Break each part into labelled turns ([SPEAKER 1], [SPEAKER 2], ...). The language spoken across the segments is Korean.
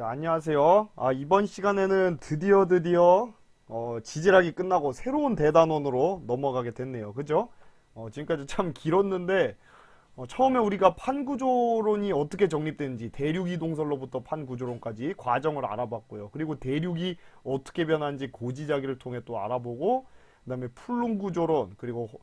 [SPEAKER 1] 자, 안녕하세요. 아, 이번 시간에는 드디어 드디어 어, 지질학이 끝나고 새로운 대단원으로 넘어가게 됐네요. 그죠? 어, 지금까지 참 길었는데 어, 처음에 우리가 판구조론이 어떻게 정립되는지 대륙이동설로부터 판구조론까지 과정을 알아봤고요. 그리고 대륙이 어떻게 변하는지 고지자기를 통해 또 알아보고 그 다음에 풀룬구조론 그리고 호-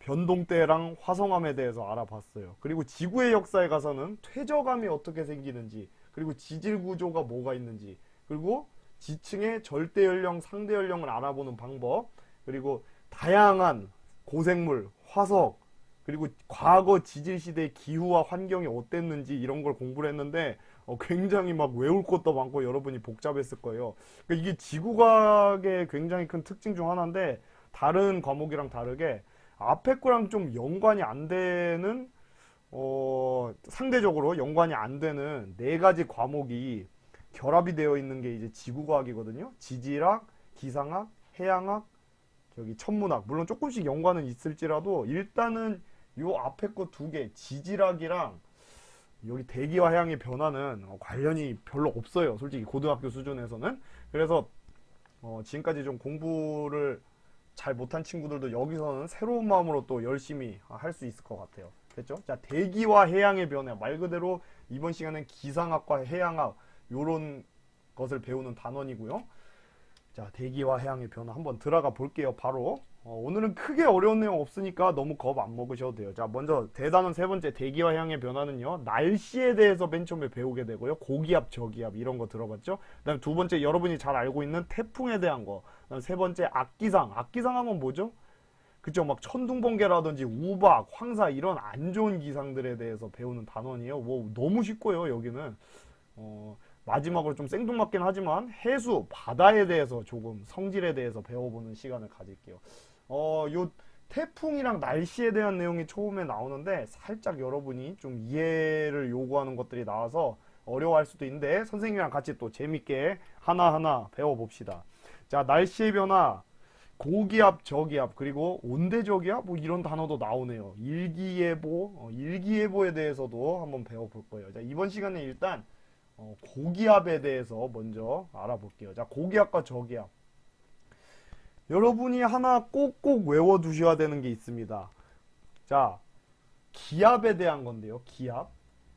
[SPEAKER 1] 변동대랑 화성암에 대해서 알아봤어요. 그리고 지구의 역사에 가서는 퇴적암이 어떻게 생기는지 그리고 지질 구조가 뭐가 있는지 그리고 지층의 절대 연령, 상대 연령을 알아보는 방법 그리고 다양한 고생물, 화석 그리고 과거 지질 시대의 기후와 환경이 어땠는지 이런 걸 공부를 했는데 어, 굉장히 막 외울 것도 많고 여러분이 복잡했을 거예요. 그러니까 이게 지구과학의 굉장히 큰 특징 중 하나인데 다른 과목이랑 다르게 앞에 거랑 좀 연관이 안 되는 어, 상대적으로 연관이 안 되는 네 가지 과목이 결합이 되어 있는 게 이제 지구과학이거든요. 지질학, 기상학, 해양학, 저기 천문학. 물론 조금씩 연관은 있을지라도 일단은 요 앞에 거 두 개, 지질학이랑 여기 대기와 해양의 변화는 어, 관련이 별로 없어요. 솔직히 고등학교 수준에서는. 그래서 어, 지금까지 좀 공부를 잘 못한 친구들도 여기서는 새로운 마음으로 또 열심히 할 수 있을 것 같아요. 됐죠? 자, 대기와 해양의 변화. 말 그대로 이번 시간엔 기상학과 해양학 요런 것을 배우는 단원이고요. 자, 대기와 해양의 변화 한번 들어가 볼게요. 바로. 어, 오늘은 크게 어려운 내용 없으니까 너무 겁 안 먹으셔도 돼요. 자, 먼저 대단원 세 번째 대기와 해양의 변화는요. 날씨에 대해서 맨 처음에 배우게 되고요. 고기압, 저기압 이런 거 들어봤죠? 그다음 두 번째 여러분이 잘 알고 있는 태풍에 대한 거. 그다음 세 번째 악기상. 악기상 하면 뭐죠? 그죠? 막 천둥번개라든지 우박, 황사 이런 안 좋은 기상들에 대해서 배우는 단원이에요. 뭐 너무 쉽고요. 여기는 어, 마지막으로 좀 생뚱맞긴 하지만 해수, 바다에 대해서 조금 성질에 대해서 배워보는 시간을 가질게요. 어, 요 태풍이랑 날씨에 대한 내용이 처음에 나오는데 살짝 여러분이 좀 이해를 요구하는 것들이 나와서 어려워할 수도 있는데 선생님이랑 같이 또 재밌게 하나하나 배워봅시다. 자, 날씨의 변화, 고기압, 저기압, 그리고 온대저기압 뭐 이런 단어도 나오네요. 일기예보, 어, 일기예보에 대해서도 한번 배워볼 거예요. 자, 이번 시간에 일단 어, 고기압에 대해서 먼저 알아볼게요. 자, 고기압과 저기압. 여러분이 하나 꼭꼭 외워두셔야 되는 게 있습니다. 자, 기압에 대한 건데요. 기압.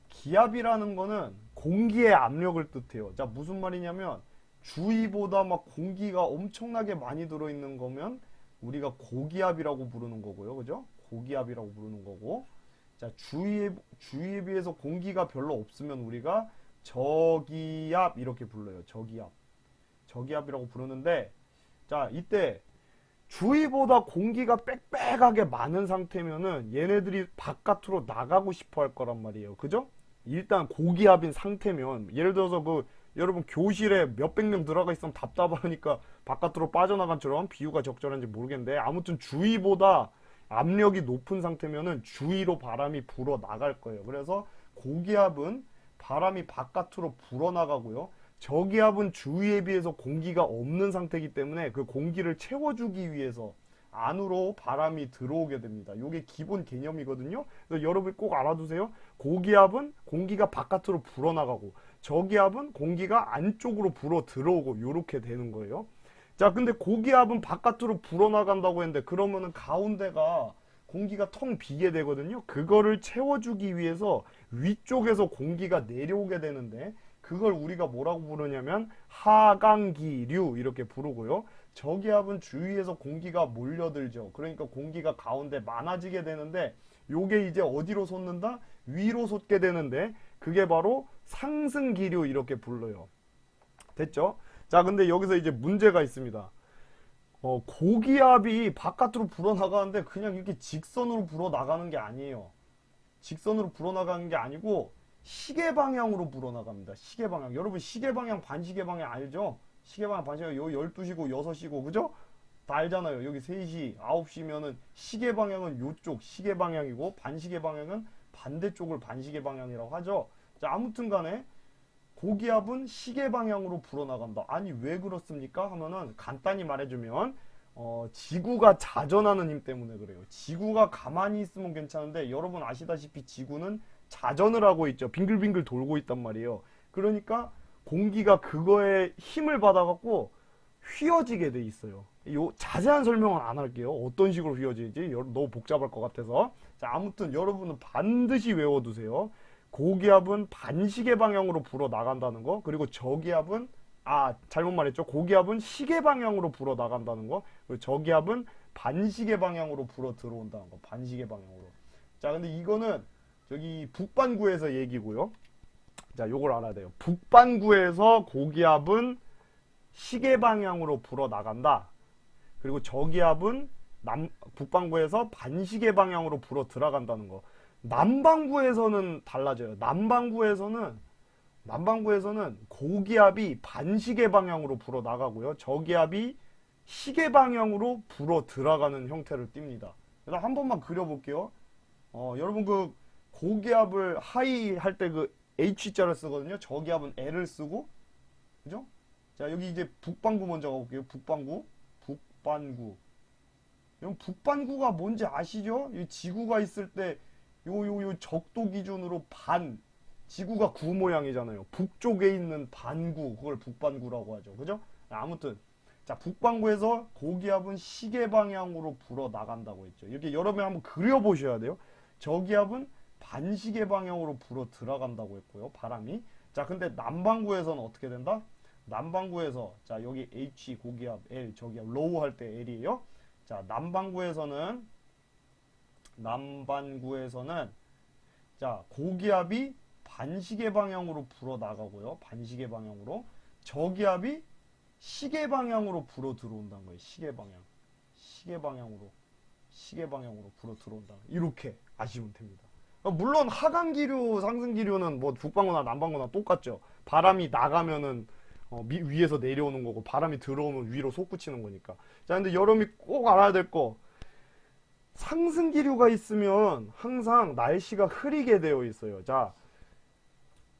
[SPEAKER 1] 기압이라는 거는 공기의 압력을 뜻해요. 자, 무슨 말이냐면 주위보다 막 공기가 엄청나게 많이 들어있는 거면 우리가 고기압이라고 부르는 거고요. 그죠? 고기압이라고 부르는 거고. 자, 주위에, 주위에 비해서 공기가 별로 없으면 우리가 저기압 이렇게 불러요. 저기압. 저기압이라고 부르는데 자, 이때 주위보다 공기가 빽빽하게 많은 상태면은 얘네들이 바깥으로 나가고 싶어 할 거란 말이에요. 그죠? 일단 고기압인 상태면 예를 들어서 그 여러분 교실에 몇백 명 들어가 있으면 답답하니까 바깥으로 빠져나간처럼 비유가 적절한지 모르겠는데 아무튼 주위보다 압력이 높은 상태면은 주위로 바람이 불어 나갈 거예요. 그래서 고기압은 바람이 바깥으로 불어 나가고요. 저기압은 주위에 비해서 공기가 없는 상태이기 때문에 그 공기를 채워주기 위해서 안으로 바람이 들어오게 됩니다. 이게 기본 개념이거든요. 그래서 여러분 꼭 알아두세요. 고기압은 공기가 바깥으로 불어나가고 저기압은 공기가 안쪽으로 불어 들어오고 이렇게 되는 거예요. 자, 근데 고기압은 바깥으로 불어나간다고 했는데 그러면은 가운데가 공기가 텅 비게 되거든요. 그거를 채워주기 위해서 위쪽에서 공기가 내려오게 되는데 그걸 우리가 뭐라고 부르냐면 하강기류 이렇게 부르고요. 저기압은 주위에서 공기가 몰려들죠. 그러니까 공기가 가운데 많아지게 되는데 요게 이제 어디로 솟는다? 위로 솟게 되는데 그게 바로 상승 기류 이렇게 불러요. 됐죠? 자, 근데 여기서 이제 문제가 있습니다. 어, 고기압이 바깥으로 불어나가는데 그냥 이렇게 직선으로 불어나가는 게 아니에요. 직선으로 불어나가는 게 아니고 시계 방향으로 불어나갑니다. 시계 방향. 여러분 시계 방향, 반시계 방향 알죠? 시계 방향, 반시계 요 12시고 6시고 그죠? 다 알잖아요. 여기 3시, 9시면은 시계 방향은 요쪽 시계 방향이고 반시계 방향은 반대쪽을 반시계 방향이라고 하죠. 자, 아무튼 간에 고기압은 시계 방향으로 불어나간다. 아니, 왜 그렇습니까? 하면은 간단히 말해주면, 어, 지구가 자전하는 힘 때문에 그래요. 지구가 가만히 있으면 괜찮은데, 여러분 아시다시피 지구는 자전을 하고 있죠. 빙글빙글 돌고 있단 말이에요. 그러니까 공기가 그거에 힘을 받아갖고 휘어지게 돼 있어요. 요 자세한 설명은 안 할게요. 어떤 식으로 휘어지는지 여- 너무 복잡할 것 같아서. 자, 아무튼 여러분은 반드시 외워두세요. 고기압은 반시계 방향으로 불어 나간다는 거, 그리고 저기압은 아 잘못 말했죠. 고기압은 시계 방향으로 불어 나간다는 거, 그리고 저기압은 반시계 방향으로 불어 들어온다는 거, 반시계 방향으로. 자, 근데 이거는 저기 북반구에서 얘기고요. 자, 요걸 알아야 돼요. 북반구에서 고기압은 시계 방향으로 불어 나간다. 그리고 저기압은 남 북반구에서 반시계 방향으로 불어 들어간다는 거. 남반구에서는 달라져요. 남반구에서는 남반구에서는 고기압이 반시계 방향으로 불어 나가고요. 저기압이 시계 방향으로 불어 들어가는 형태를 띱니다. 그래서 한 번만 그려볼게요. 어, 여러분 그 고기압을 하이 할 때 그 H자를 쓰거든요. 저기압은 L을 쓰고, 그죠? 자 여기 이제 북반구 먼저 가볼게요. 북반구, 북반구. 여러분 북반구가 뭔지 아시죠? 이 지구가 있을 때 요 요 요 적도 기준으로 반 지구가 구 모양이잖아요. 북쪽에 있는 반구 그걸 북반구라고 하죠. 그죠? 아무튼 자 북반구에서 고기압은 시계 방향으로 불어 나간다고 했죠. 이렇게 여러분이 한번 그려 보셔야 돼요. 저기압은 반시계 방향으로 불어 들어간다고 했고요. 바람이. 자 근데 남반구에서는 어떻게 된다? 남반구에서 자 여기 H 고기압 L 저기압 로우 할 때 L이에요. 자 남반구에서는 남반구에서는 자 고기압이 반시계 방향으로 불어 나가고요. 반시계 방향으로 저기압이 시계 방향으로 불어 들어온다는 거예요. 시계 방향. 시계 방향으로 시계 방향으로 불어 들어온다. 이렇게 아시면 됩니다. 어, 물론 하강 기류, 상승 기류는 뭐 북방구나 남방구나 똑같죠. 바람이 나가면은 어, 미- 위에서 내려오는 거고 바람이 들어오면 위로 솟구치는 거니까. 자, 근데 여러분이 꼭 알아야 될 거. 상승 기류가 있으면 항상 날씨가 흐리게 되어 있어요. 자,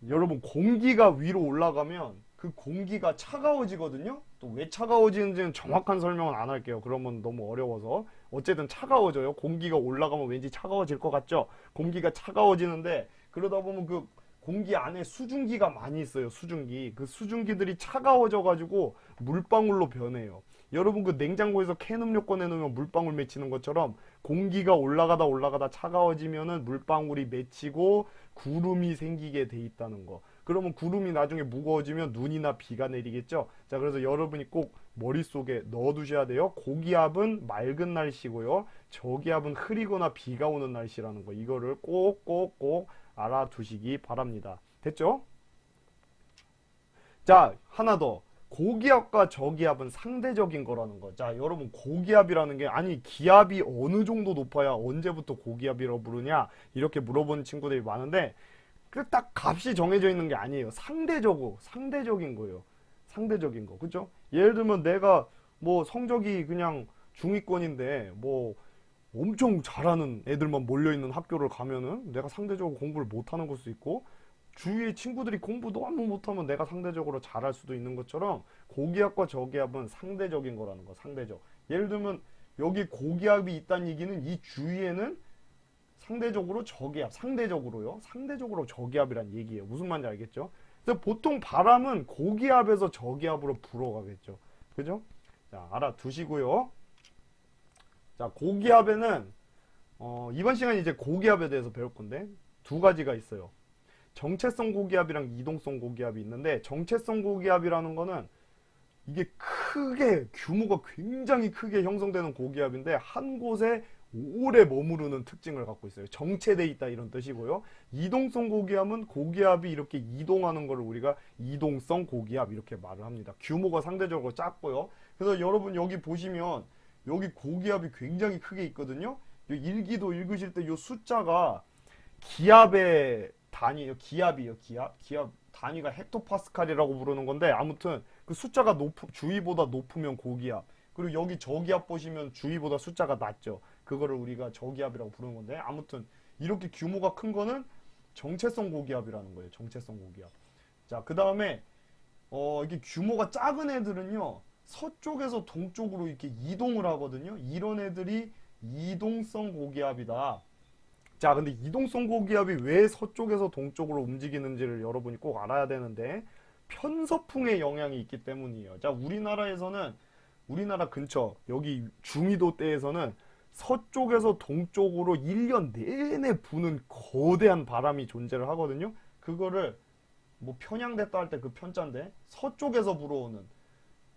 [SPEAKER 1] 여러분 공기가 위로 올라가면 그 공기가 차가워지거든요. 또 왜 차가워지는지는 정확한 설명은 안 할게요. 그러면 너무 어려워서. 어쨌든 차가워져요. 공기가 올라가면 왠지 차가워질 것 같죠? 공기가 차가워지는데 그러다 보면 그 공기 안에 수증기가 많이 있어요. 수증기. 그 수증기들이 차가워져 가지고 물방울로 변해요. 여러분 그 냉장고에서 캔 음료 꺼내 놓으면 물방울 맺히는 것처럼 공기가 올라가다 올라가다 차가워지면은 물방울이 맺히고 구름이 생기게 돼 있다는 거. 그러면 구름이 나중에 무거워지면 눈이나 비가 내리겠죠. 자, 그래서 여러분이 꼭 머릿속에 넣어두셔야 돼요. 고기압은 맑은 날씨고요. 저기압은 흐리거나 비가 오는 날씨라는 거. 이거를 꼭꼭꼭 알아두시기 바랍니다. 됐죠? 자, 하나 더. 고기압과 저기압은 상대적인 거라는 거. 자, 여러분, 고기압이라는 게, 아니, 기압이 어느 정도 높아야 언제부터 고기압이라고 부르냐? 이렇게 물어보는 친구들이 많은데, 그 딱 값이 정해져 있는 게 아니에요. 상대적으로, 상대적인 거예요. 상대적인 거. 그죠? 예를 들면 내가 뭐 성적이 그냥 중위권인데, 뭐, 엄청 잘하는 애들만 몰려있는 학교를 가면은 내가 상대적으로 공부를 못하는 걸 수 있고, 주위에 친구들이 공부 너무 못하면 내가 상대적으로 잘할 수도 있는 것처럼 고기압과 저기압은 상대적인 거라는 거, 상대적. 예를 들면 여기 고기압이 있다는 얘기는 이 주위에는 상대적으로 저기압, 상대적으로요. 상대적으로 저기압이란 얘기예요. 무슨 말인지 알겠죠? 그래서 보통 바람은 고기압에서 저기압으로 불어가겠죠. 그죠? 자, 알아두시고요. 자, 고기압에는 어, 이번 시간에 이제 고기압에 대해서 배울 건데 두 가지가 있어요. 정체성 고기압이랑 이동성 고기압이 있는데 정체성 고기압이라는 거는 이게 크게 규모가 굉장히 크게 형성되는 고기압인데 한 곳에 오래 머무르는 특징을 갖고 있어요. 정체돼 있다 이런 뜻이고요. 이동성 고기압은 고기압이 이렇게 이동하는 것을 우리가 이동성 고기압 이렇게 말을 합니다. 규모가 상대적으로 작고요. 그래서 여러분 여기 보시면 여기 고기압이 굉장히 크게 있거든요. 이 일기도 읽으실 때 이 숫자가 기압의 단위예요. 기압이에요. 기압. 기압 단위가 헥토파스칼이라고 부르는 건데 아무튼 그 숫자가 높 주위보다 높으면 고기압. 그리고 여기 저기압 보시면 주위보다 숫자가 낮죠. 그거를 우리가 저기압이라고 부르는 건데 아무튼 이렇게 규모가 큰 거는 정체성 고기압이라는 거예요. 정체성 고기압. 자, 그 다음에 어 이게 규모가 작은 애들은요. 서쪽에서 동쪽으로 이렇게 이동을 하거든요. 이런 애들이 이동성 고기압이다. 자, 근데 이동성 고기압이 왜 서쪽에서 동쪽으로 움직이는지를 여러분이 꼭 알아야 되는데, 편서풍의 영향이 있기 때문이에요. 자, 우리나라에서는 우리나라 근처 여기 중위도 때에서는 서쪽에서 동쪽으로 1년 내내 부는 거대한 바람이 존재를 하거든요. 그거를 뭐 편향됐다 할 때 그 편자인데 서쪽에서 불어오는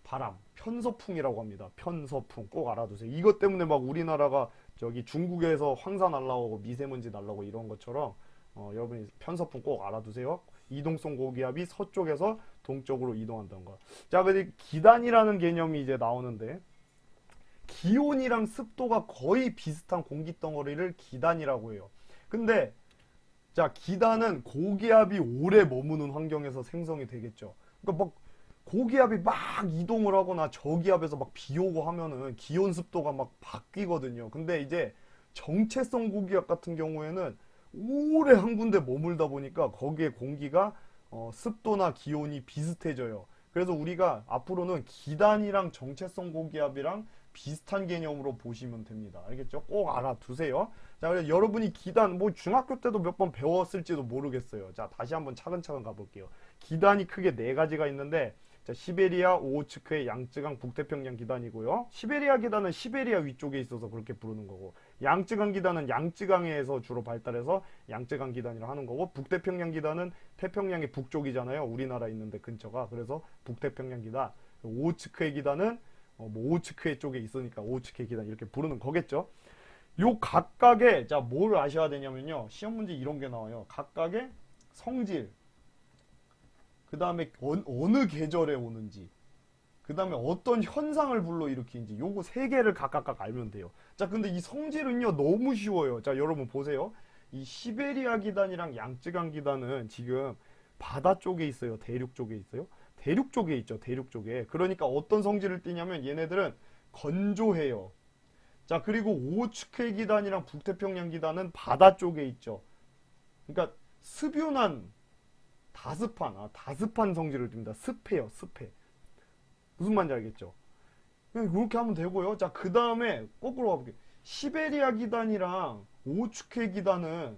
[SPEAKER 1] 바람, 편서풍이라고 합니다. 편서풍 꼭 알아두세요. 이것 때문에 막 우리나라가 저기 중국에서 황사 날라오고 미세먼지 날라오고 이런 것처럼 어, 여러분이 편서풍 꼭 알아두세요. 이동성 고기압이 서쪽에서 동쪽으로 이동한다는 거. 자, 근데 기단이라는 개념이 이제 나오는데 기온이랑 습도가 거의 비슷한 공기 덩어리를 기단이라고 해요. 근데 자, 기단은 고기압이 오래 머무는 환경에서 생성이 되겠죠. 그러니까 막 고기압이 막 이동을 하거나 저기압에서 막 비 오고 하면은 기온 습도가 막 바뀌거든요. 근데 이제 정체성 고기압 같은 경우에는 오래 한 군데 머물다 보니까 거기에 공기가 어, 습도나 기온이 비슷해져요. 그래서 우리가 앞으로는 기단이랑 정체성 고기압이랑 비슷한 개념으로 보시면 됩니다. 알겠죠? 꼭 알아두세요. 자, 여러분이 기단, 뭐 중학교 때도 몇 번 배웠을지도 모르겠어요. 자, 다시 한번 차근차근 가볼게요. 기단이 크게 네 가지가 있는데, 자, 시베리아, 오호츠크의 양쯔강 북태평양 기단이고요. 시베리아 기단은 시베리아 위쪽에 있어서 그렇게 부르는 거고, 양쯔강 기단은 양쯔강에서 주로 발달해서 양쯔강 기단이라 하는 거고, 북태평양 기단은 태평양의 북쪽이잖아요. 우리나라 있는데 근처가. 그래서 북태평양 기단. 오호츠크의 기단은 어, 뭐 오츠크의 쪽에 있으니까 오츠크의 기단 이렇게 부르는 거겠죠. 요 각각의 자뭘 아셔야 되냐면요. 시험 문제 이런 게 나와요. 각각의 성질. 그 다음에 어느 계절에 오는지. 그 다음에 어떤 현상을 불러일으키는지 요거 세 개를 각각 알면 돼요. 자 근데 이 성질은요 너무 쉬워요. 자 여러분 보세요. 이 시베리아 기단이랑 양쯔강 기단은 지금 바다 쪽에 있어요. 대륙 쪽에 있어요. 대륙 쪽에 있죠. 대륙 쪽에. 그러니까 어떤 성질을 띠냐면 얘네들은 건조해요. 자, 그리고 오츠케 기단이랑 북태평양 기단은 바다 쪽에 있죠. 그러니까 습윤한 다습한, 아, 다습한 성질을 띱니다. 습해요, 습해. 무슨 말인지 알겠죠? 그렇게 하면 되고요. 자, 그 다음에 거꾸로 가볼게요. 시베리아 기단이랑 오츠케 기단은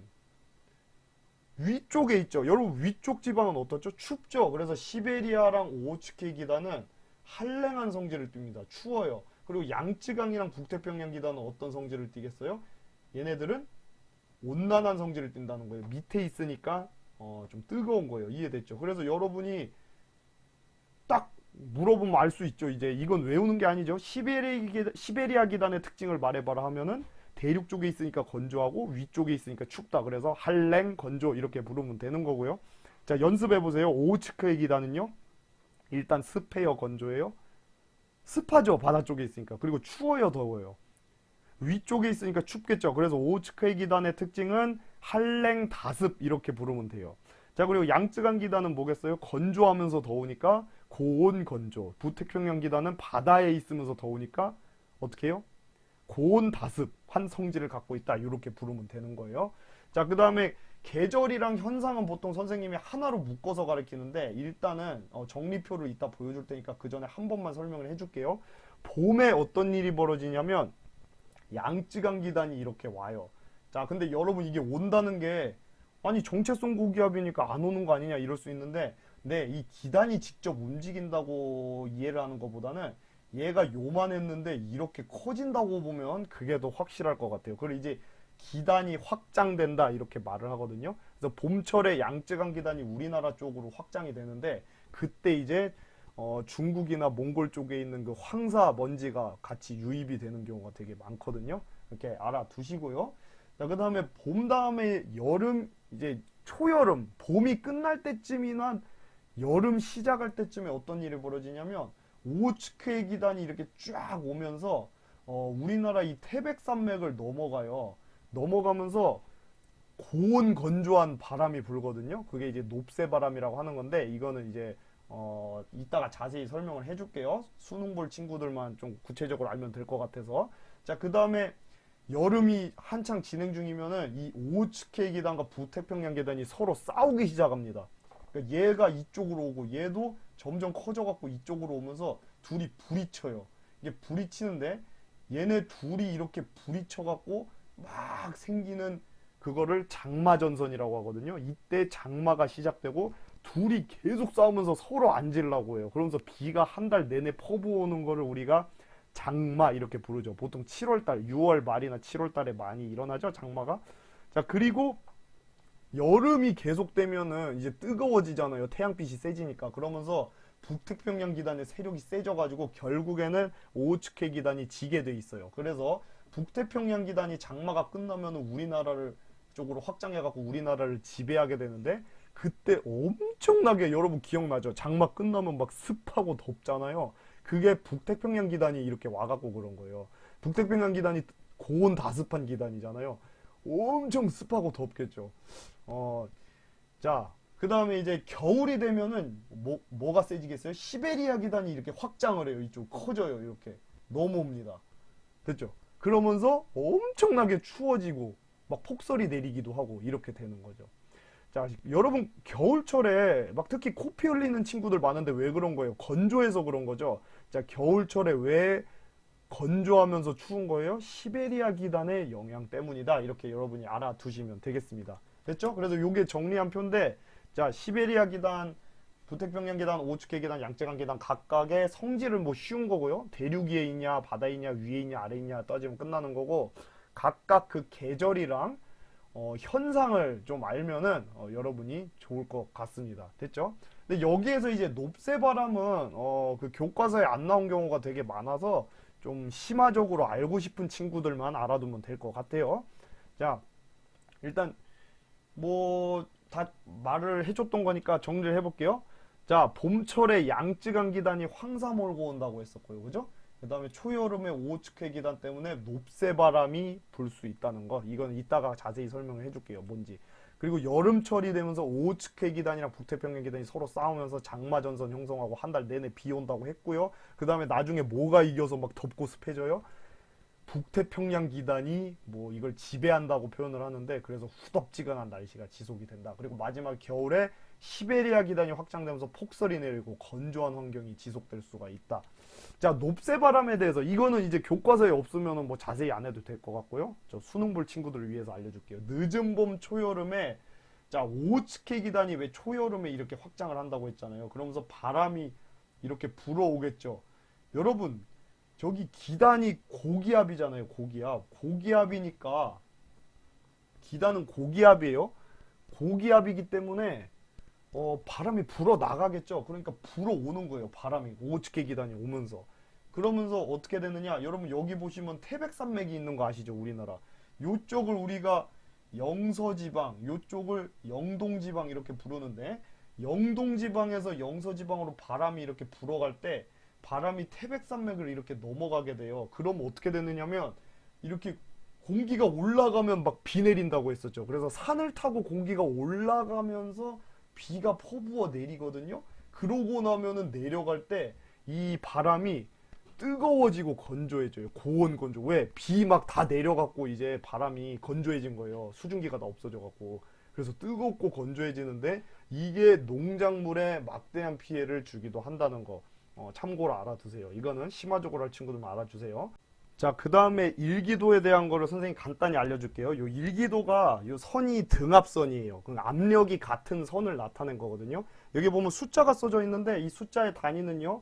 [SPEAKER 1] 위쪽에 있죠. 여러분 위쪽 지방은 어떻죠? 춥죠. 그래서 시베리아랑 오호츠키 기단은 한랭한 성질을 띱니다. 추워요. 그리고 양쯔강이랑 북태평양 기단은 어떤 성질을 띠겠어요? 얘네들은 온난한 성질을 띈다는 거예요. 밑에 있으니까 어, 좀 뜨거운 거예요. 이해됐죠? 그래서 여러분이 딱 물어보면 알 수 있죠. 이제 이건 외우는 게 아니죠. 시베리아, 기단, 시베리아 기단의 특징을 말해봐라 하면은 대륙 쪽에 있으니까 건조하고 위쪽에 있으니까 춥다. 그래서 한랭, 건조 이렇게 부르면 되는 거고요. 자, 연습해 보세요. 오츠크의 기단은요. 일단 습해요, 건조해요. 습하죠, 바다 쪽에 있으니까. 그리고 추워요, 더워요. 위쪽에 있으니까 춥겠죠. 그래서 오츠크의 기단의 특징은 한랭, 다습 이렇게 부르면 돼요. 자, 그리고 양쯔강 기단은 뭐겠어요? 건조하면서 더우니까 고온 건조. 북태평양 기단은 바다에 있으면서 더우니까 어떻게 해요? 고온 다습 한 성질을 갖고 있다 이렇게 부르면 되는 거예요. 자, 그 다음에 계절이랑 현상은 보통 선생님이 하나로 묶어서 가르치는데 일단은 어, 정리표를 이따 보여줄 테니까 그 전에 한 번만 설명을 해줄게요. 봄에 어떤 일이 벌어지냐면 양쯔강 기단이 이렇게 와요. 자, 근데 여러분 이게 온다는 게 아니 정체성 고기압이니까 안 오는 거 아니냐 이럴 수 있는데 네, 이 기단이 직접 움직인다고 이해를 하는 것보다는 얘가 요만했는데 이렇게 커진다고 보면 그게 더 확실할 것 같아요. 그리고 이제 기단이 확장된다 이렇게 말을 하거든요. 그래서 봄철에 양쯔강 기단이 우리나라 쪽으로 확장이 되는데 그때 이제 어, 중국이나 몽골 쪽에 있는 그 황사 먼지가 같이 유입이 되는 경우가 되게 많거든요. 이렇게 알아두시고요. 자, 그 다음에 봄 다음에 여름, 이제 초여름, 봄이 끝날 때쯤이나 여름 시작할 때쯤에 어떤 일이 벌어지냐면 오츠케 기단이 이렇게 쫙 오면서 어, 우리나라 이 태백산맥을 넘어가요. 넘어가면서 고온 건조한 바람이 불거든요. 그게 이제 높새 바람이라고 하는 건데 이거는 이제 어, 이따가 자세히 설명을 해줄게요. 수능 볼 친구들만 좀 구체적으로 알면 될 것 같아서. 자, 그 다음에 여름이 한창 진행 중이면은 이 오츠케 기단과 북태평양 기단이 서로 싸우기 시작합니다. 그러니까 얘가 이쪽으로 오고 얘도 점점 커져갖고 이쪽으로 오면서 둘이 부딪혀요. 이게 부딪히는데 얘네 둘이 이렇게 부딪혀갖고 막 생기는 그거를 장마전선이라고 하거든요. 이때 장마가 시작되고 둘이 계속 싸우면서 서로 앉으려고 해요. 그러면서 비가 한 달 내내 퍼부어오는 거를 우리가 장마 이렇게 부르죠. 보통 7월 달, 6월 말이나 7월 달에 많이 일어나죠, 장마가. 자, 그리고 여름이 계속되면은 이제 뜨거워지잖아요. 태양빛이 세지니까. 그러면서 북태평양 기단의 세력이 세져가지고 결국에는 오호츠케 기단이 지게 돼 있어요. 그래서 북태평양 기단이 장마가 끝나면 우리나라를 쪽으로 확장해갖고 우리나라를 지배하게 되는데 그때 엄청나게 여러분 기억나죠? 장마 끝나면 막 습하고 덥잖아요. 그게 북태평양 기단이 이렇게 와갖고 그런 거예요. 북태평양 기단이 고온 다습한 기단이잖아요. 엄청 습하고 덥겠죠. 어, 자, 그 다음에 이제 겨울이 되면은 뭐, 뭐가 세지겠어요? 시베리아 기단이 이렇게 확장을 해요. 이쪽 커져요. 이렇게 넘어옵니다. 됐죠? 그러면서 엄청나게 추워지고 막 폭설이 내리기도 하고 이렇게 되는 거죠. 자, 여러분 겨울철에 막 특히 코피 흘리는 친구들 많은데 왜 그런 거예요? 건조해서 그런 거죠. 자, 겨울철에 왜 건조하면서 추운 거예요? 시베리아 기단의 영향 때문이다. 이렇게 여러분이 알아두시면 되겠습니다. 됐죠? 그래서 요게 정리한 표인데 자, 시베리아 기단, 북태평양 기단, 오츠케 기단, 양쯔강 기단 각각의 성질을 뭐 쉬운 거고요. 대륙 위에 있냐, 바다에 있냐, 위에 있냐, 아래에 있냐 따지면 끝나는 거고 각각 그 계절이랑 어, 현상을 좀 알면은 어, 여러분이 좋을 것 같습니다. 됐죠? 근데 여기에서 이제 높새 바람은 어, 그 교과서에 안 나온 경우가 되게 많아서 좀 심화적으로 알고 싶은 친구들만 알아두면 될 것 같아요. 자, 일단 뭐 다 말을 해줬던 거니까 정리를 해볼게요. 자, 봄철에 양쯔강 기단이 황사 몰고 온다고 했었고요. 그죠? 그 다음에 초여름에 오츠케 기단 때문에 높새 바람이 불 수 있다는 거. 이건 이따가 자세히 설명을 해줄게요. 뭔지. 그리고 여름철이 되면서 오츠케 기단이랑 북태평양 기단이 서로 싸우면서 장마전선 형성하고 한 달 내내 비 온다고 했고요. 그 다음에 나중에 뭐가 이겨서 막 덥고 습해져요? 북태평양 기단이 뭐 이걸 지배한다고 표현을 하는데 그래서 후덥지근한 날씨가 지속이 된다. 그리고 마지막 겨울에 시베리아 기단이 확장되면서 폭설이 내리고 건조한 환경이 지속될 수가 있다. 자, 높새 바람에 대해서 이거는 이제 교과서에 없으면은 뭐 자세히 안 해도 될 것 같고요. 저 수능 볼 친구들을 위해서 알려줄게요. 늦은 봄 초여름에 자 오츠케 기단이 왜 초여름에 이렇게 확장을 한다고 했잖아요. 그러면서 바람이 이렇게 불어오겠죠. 여러분 저기 기단이 고기압이잖아요. 고기압. 고기압이니까 기단은 고기압이에요. 고기압이기 때문에 어, 바람이 불어 나가겠죠. 그러니까 불어 오는 거예요. 바람이 오츠케 기단이 오면서. 그러면서 어떻게 되느냐? 여러분 여기 보시면 태백산맥이 있는 거 아시죠? 우리나라. 요쪽을 우리가 영서지방, 요쪽을 영동지방 이렇게 부르는데 영동지방에서 영서지방으로 바람이 이렇게 불어갈 때 바람이 태백산맥을 이렇게 넘어가게 돼요. 그럼 어떻게 되느냐면 이렇게 공기가 올라가면 막 비 내린다고 했었죠. 그래서 산을 타고 공기가 올라가면서 비가 퍼부어 내리거든요. 그러고 나면은 내려갈 때 이 바람이 뜨거워지고 건조해져요. 고온 건조. 왜? 비 막 다 내려갖고 이제 바람이 건조해진 거예요. 수증기가 다 없어져갖고. 그래서 뜨겁고 건조해지는데 이게 농작물에 막대한 피해를 주기도 한다는 거. 어, 참고로 알아두세요. 이거는 심화적으로 할 친구들만 알아주세요. 자, 그 다음에 일기도에 대한 거를 선생님 간단히 알려줄게요. 요 일기도가 요 선이 등압선이에요. 그 압력이 같은 선을 나타낸 거거든요. 여기 보면 숫자가 써져 있는데 이 숫자의 단위는요,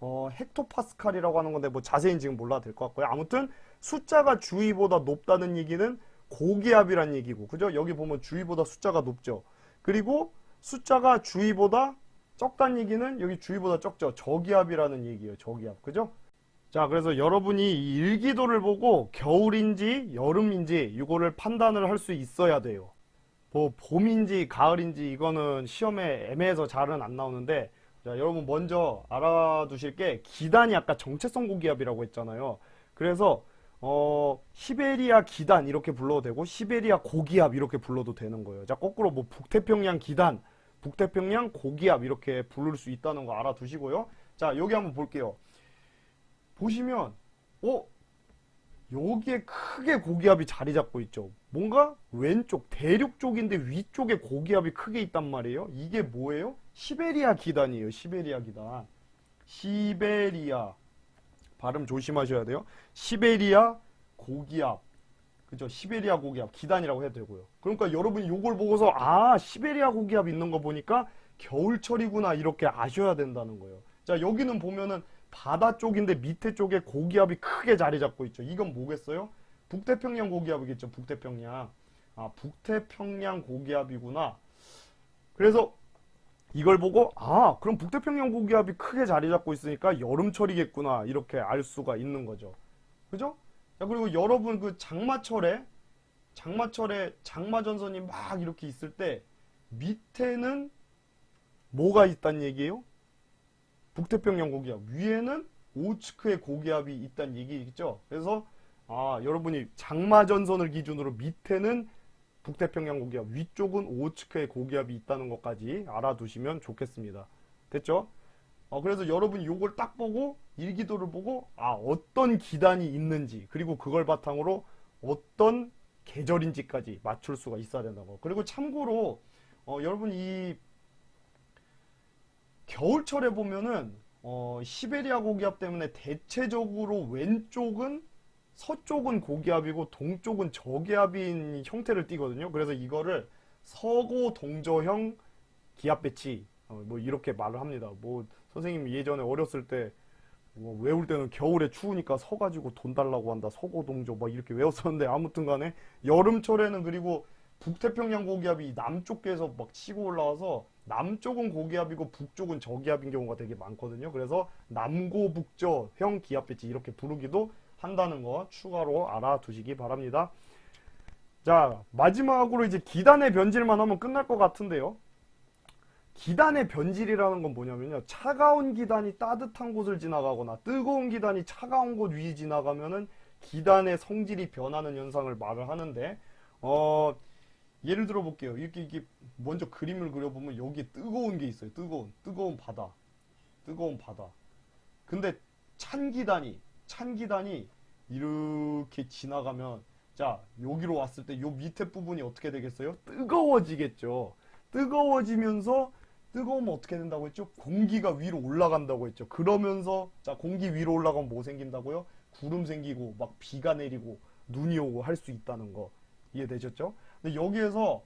[SPEAKER 1] 어, 헥토파스칼이라고 하는 건데 뭐 자세히는 지금 몰라도 될 것 같고요. 아무튼 숫자가 주위보다 높다는 얘기는 고기압이란 얘기고, 그죠? 여기 보면 주위보다 숫자가 높죠. 그리고 숫자가 주위보다 적다는 얘기는 여기 주위보다 적죠. 저기압이라는 얘기예요. 저기압. 그죠? 자, 그래서 여러분이 이 일기도를 보고 겨울인지 여름인지 이거를 판단을 할 수 있어야 돼요. 뭐 봄인지 가을인지 이거는 시험에 애매해서 잘은 안 나오는데 자, 여러분 먼저 알아두실 게 기단이 아까 정체성 고기압이라고 했잖아요. 그래서 어, 시베리아 기단 이렇게 불러도 되고 시베리아 고기압 이렇게 불러도 되는 거예요. 자, 거꾸로 뭐 북태평양 기단, 북태평양 고기압 이렇게 부를 수 있다는 거 알아두시고요. 자, 여기 한번 볼게요. 보시면 어 여기에 크게 고기압이 자리 잡고 있죠. 뭔가 왼쪽 대륙 쪽인데 위쪽에 고기압이 크게 있단 말이에요. 이게 뭐예요? 시베리아 기단이에요. 시베리아 기단. 시베리아 발음 조심하셔야 돼요. 시베리아 고기압. 그죠? 시베리아 고기압 기단이라고 해도 되고요. 그러니까 여러분이 요걸 보고서 아 시베리아 고기압 있는 거 보니까 겨울철이구나 이렇게 아셔야 된다는 거예요. 자, 여기는 보면은 바다 쪽인데 밑에 쪽에 고기압이 크게 자리 잡고 있죠. 이건 뭐겠어요? 북태평양 고기압이겠죠. 북태평양. 아, 북태평양 고기압이구나. 그래서 이걸 보고 아, 그럼 북태평양 고기압이 크게 자리 잡고 있으니까 여름철이겠구나. 이렇게 알 수가 있는 거죠. 그죠? 자, 그리고 여러분 그 장마철에 장마철에 장마전선이 막 이렇게 있을 때 밑에는 뭐가 있단 얘기예요? 북태평양 고기압. 위에는 오츠크의 고기압이 있단 얘기겠죠? 그래서 아, 여러분이 장마전선을 기준으로 밑에는 북태평양 고기압, 위쪽은 오츠크의 고기압이 있다는 것까지 알아두시면 좋겠습니다. 됐죠? 어, 그래서 여러분이 요걸 딱 보고 일기도를 보고 아, 어떤 기단이 있는지 그리고 그걸 바탕으로 어떤 계절인지까지 맞출 수가 있어야 된다고. 그리고 참고로 어, 여러분 이 겨울철에 보면은 어, 시베리아 고기압 때문에 대체적으로 왼쪽은 서쪽은 고기압이고 동쪽은 저기압인 형태를 띠거든요. 그래서 이거를 서고 동저형 기압 배치 어, 뭐 이렇게 말을 합니다. 뭐 선생님 예전에 어렸을 때 뭐 외울 때는 겨울에 추우니까 서가지고 돈 달라고 한다. 서고 동저 막 이렇게 외웠었는데 아무튼 간에 여름철에는 그리고 북태평양 고기압이 남쪽에서 막 치고 올라와서 남쪽은 고기압이고 북쪽은 저기압인 경우가 되게 많거든요. 그래서 남고북저형 기압 배치 이렇게 부르기도 한다는 거 추가로 알아두시기 바랍니다. 자, 마지막으로 이제 기단의 변질만 하면 끝날 것 같은데요. 기단의 변질이라는 건 뭐냐면요. 차가운 기단이 따뜻한 곳을 지나가거나 뜨거운 기단이 차가운 곳위 지나가면은 기단의 성질이 변하는 현상을 말을 하는데, 어, 예를 들어 볼게요. 이렇게, 이렇게 먼저 그림을 그려보면 여기에 뜨거운 게 있어요. 뜨거운, 뜨거운 바다. 뜨거운 바다. 근데 찬 기단이, 찬 기단이 이렇게 지나가면, 자, 여기로 왔을 때 요 밑에 부분이 어떻게 되겠어요? 뜨거워지겠죠. 뜨거워지면서 뜨거우면 어떻게 된다고 했죠? 공기가 위로 올라간다고 했죠. 그러면서 자 공기 위로 올라가면 뭐 생긴다고요? 구름 생기고 막 비가 내리고 눈이 오고 할 수 있다는 거 이해되셨죠? 근데 여기에서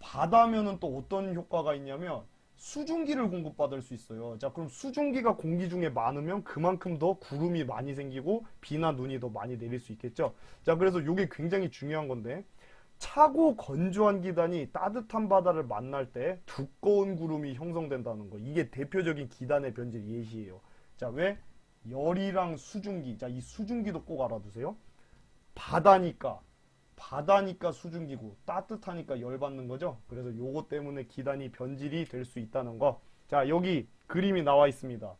[SPEAKER 1] 바다면은 또 어떤 효과가 있냐면 수증기를 공급받을 수 있어요. 자 그럼 수증기가 공기 중에 많으면 그만큼 더 구름이 많이 생기고 비나 눈이 더 많이 내릴 수 있겠죠. 자 그래서 이게 굉장히 중요한 건데 차고 건조한 기단이 따뜻한 바다를 만날 때 두꺼운 구름이 형성된다는 거. 이게 대표적인 기단의 변질 예시예요. 자, 왜? 열이랑 수증기. 자, 이 수증기도 꼭 알아두세요. 바다니까. 바다니까 수증기고 따뜻하니까 열 받는 거죠. 그래서 요거 때문에 기단이 변질이 될 수 있다는 거. 자, 여기 그림이 나와 있습니다.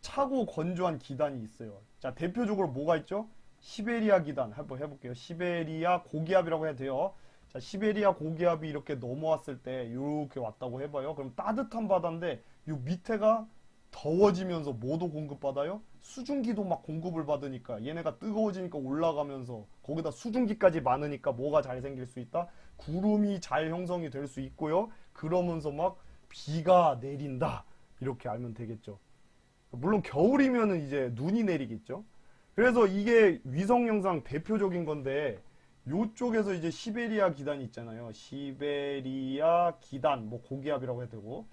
[SPEAKER 1] 차고 건조한 기단이 있어요. 자, 대표적으로 뭐가 있죠? 시베리아 기단 한번 해볼게요. 시베리아 고기압이라고 해야 돼요. 자, 시베리아 고기압이 이렇게 넘어왔을 때 이렇게 왔다고 해봐요. 그럼 따뜻한 바다인데 요 밑에가 더워지면서 뭐도 공급받아요? 수증기도 막 공급을 받으니까 얘네가 뜨거워지니까 올라가면서 거기다 수증기까지 많으니까 뭐가 잘 생길 수 있다? 구름이 잘 형성이 될 수 있고요. 그러면서 막 비가 내린다. 이렇게 알면 되겠죠. 물론 겨울이면은 이제 눈이 내리겠죠. 그래서 이게 위성 영상 대표적인 건데 요쪽에서 이제 시베리아 기단이 있잖아요. 시베리아 기단 뭐 고기압이라고 해야 되고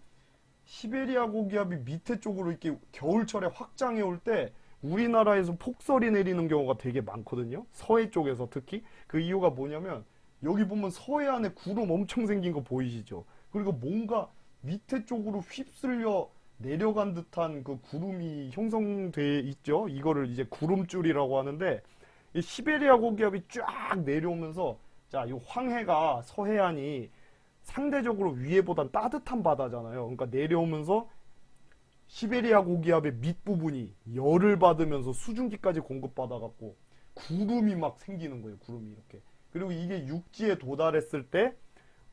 [SPEAKER 1] 시베리아 고기압이 밑에 쪽으로 이렇게 겨울철에 확장해 올 때 우리나라에서 폭설이 내리는 경우가 되게 많거든요. 서해 쪽에서 특히 그 이유가 뭐냐면 여기 보면 서해 안에 구름 엄청 생긴 거 보이시죠? 그리고 뭔가 밑에 쪽으로 휩쓸려 내려간 듯한 그 구름이 형성돼 있죠. 이거를 이제 구름줄이라고 하는데 이 시베리아 고기압이 쫙 내려오면서 자, 이 황해가 서해안이 상대적으로 위에보단 따뜻한 바다잖아요. 그러니까 내려오면서 시베리아 고기압의 밑부분이 열을 받으면서 수증기까지 공급받아갖고 구름이 막 생기는 거예요. 구름이 이렇게. 그리고 이게 육지에 도달했을 때,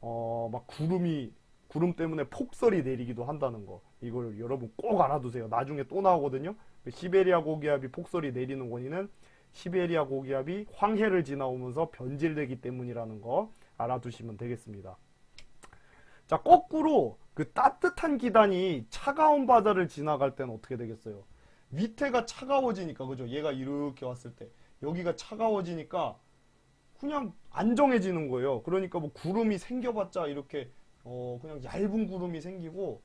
[SPEAKER 1] 어, 막 구름이, 구름 때문에 폭설이 내리기도 한다는 거. 이걸 여러분 꼭 알아두세요. 나중에 또 나오거든요. 그 시베리아 고기압이 폭설이 내리는 원인은 시베리아 고기압이 황해를 지나오면서 변질되기 때문이라는 거 알아두시면 되겠습니다. 자, 거꾸로 그 따뜻한 기단이 차가운 바다를 지나갈 때는 어떻게 되겠어요? 밑에가 차가워지니까, 그죠? 얘가 이렇게 왔을 때, 여기가 차가워지니까 그냥 안정해지는 거예요. 그러니까 뭐 구름이 생겨봤자 이렇게 어, 그냥 얇은 구름이 생기고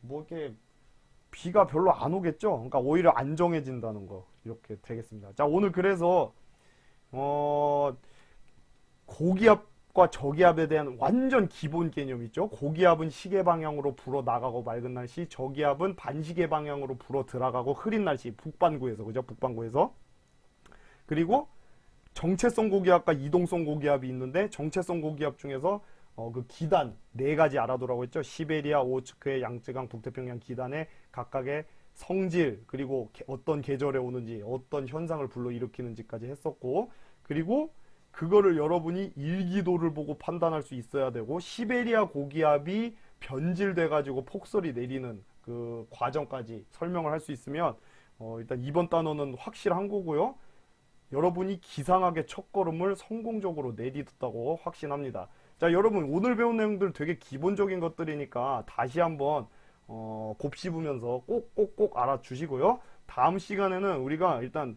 [SPEAKER 1] 뭐 이렇게 비가 별로 안 오겠죠? 그러니까 오히려 안정해진다는 거 이렇게 되겠습니다. 자, 오늘 그래서 어 고기압 과 저기압에 대한 완전 기본 개념 있죠? 고기압은 시계 방향으로 불어 나가고 맑은 날씨, 저기압은 반시계 방향으로 불어 들어가고 흐린 날씨, 북반구에서 그죠? 북반구에서 그리고 정체성 고기압과 이동성 고기압이 있는데 정체성 고기압 중에서 어, 그 기단 네 가지 알아두라고 했죠. 시베리아, 오츠크의 양쯔강, 북태평양 기단의 각각의 성질 그리고 게- 어떤 계절에 오는지 어떤 현상을 불러일으키는지까지 했었고 그리고 그거를 여러분이 일기도를 보고 판단할 수 있어야 되고 시베리아 고기압이 변질돼 가지고 폭설이 내리는 그 과정까지 설명을 할 수 있으면 어, 일단 이번 단어는 확실한 거고요. 여러분이 기상학의 첫걸음을 성공적으로 내딛었다고 확신합니다. 자, 여러분 오늘 배운 내용들 되게 기본적인 것들이니까 다시 한번 어, 곱씹으면서 꼭꼭꼭 알아주시고요. 다음 시간에는 우리가 일단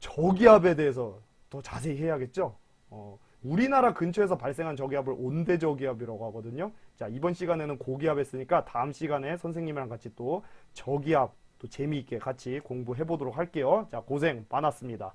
[SPEAKER 1] 저기압에 대해서 더 자세히 해야겠죠. 어, 우리나라 근처에서 발생한 저기압을 온대 저기압이라고 하거든요. 자, 이번 시간에는 고기압 했으니까 다음 시간에 선생님이랑 같이 또 저기압 또 재미있게 같이 공부해 보도록 할게요. 자, 고생 많았습니다.